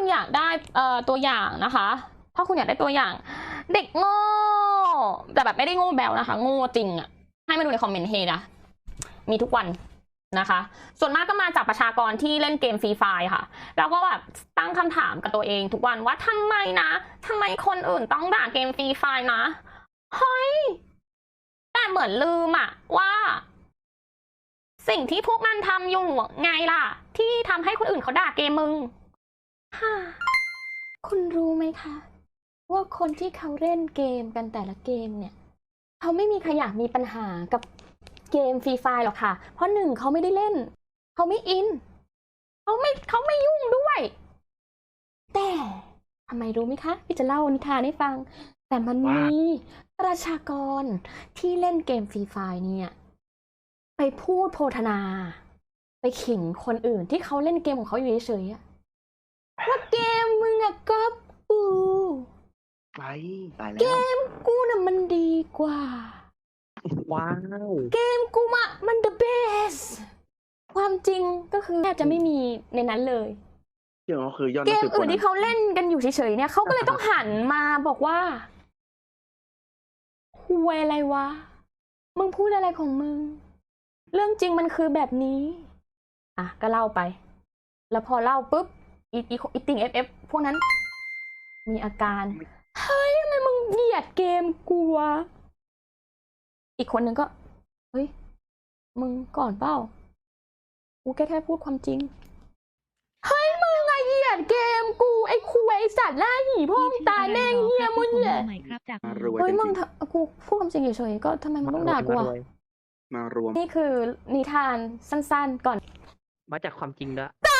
คุณอยากได้เอ่อตัวอย่างนะคะ ถ้าคุณอยากได้ตัวอย่าง เด็กโง่แต่แบบไม่ได้โง่แบวนะคะ โง่จริงอะให้มาดูในคอมเมนต์เฮนะมีทุกวันนะคะ ส่วนมากก็มาจากประชากรที่เล่นเกมฟรีไฟค่ะ แล้วก็แบบตั้งคำถามกับตัวเองทุกวันว่าทำไมนะทำไมคนอื่นต้องด่าเกมฟรีไฟนะเฮ้ยแต่เหมือนลืมอะว่า สิ่งที่พวกมันทำอยู่ไงล่ะ ที่ทำให้คนอื่นเขาด่าเกมมึง ฮ่าคุณรู้ไหมคะ ว่าคนที่เขาเล่นเกมกันแต่ละเกมเนี่ย เขาไม่มีใครอยากมีปัญหากับเกมฟรีไฟหรอกค่ะ เพราะหนึ่งเขาไม่ได้เล่น เขาไม่อิน เขาไม่เขาไม่ยุ่งด้วย แต่ทำไมรู้ไหมคะ พี่จะเล่านิทานให้ฟัง แต่มันมีประชากรที่เล่นเกมฟรีไฟเนี่ย ไปพูดโพธนา ไปขิงคนอื่นที่เขาเล่นเกมของเขาอยู่เฉยๆ ว่าเกมมึงอะก๊อปกูไปตายแล้เกวมกูน่ะมันดีกว่า ว้าว เกมกูมะมัน the best ความจริงก็คือแทบจะไม่มีในนั้นเลย เกี่ยวก็คือยอดเกนักมสืบคอื่นนที่เขาเล่นกันอยู่เฉยๆเนี่ยเขาก็เลยต้องหันมาบอกว่าคุยอะไรวะ มึงพูดอะไรของมึง เรื่องจริงมันคือแบบนี้ อะ ก็เล่าไป แล้วพอเล่าปุ๊บ อีอีอีติงเอฟเอฟพวกนั้น มีอาการ เฮ้ยทำไมมึงเหยียดเกมกูวะอีกคนนึงก็ เฮ้ย มึงก่อนเปล่ากูแค่แค่พูดความจริง เฮ้ย มึงอะเหยียดเกมกู ไอ้คุยไอ้สัตว์หน้าหีพ่องตายแม่งเหี้ยมึงเหยียดใหม่ครับจากมารวยเฮ้ยกันมึจงริงทำกูพูดความจริงเฉยๆก็ทำไมมึงต้องด่ากูอะมารวม นี่คือนิทานสั้นๆก่อน มาจากความจริงด้วยตา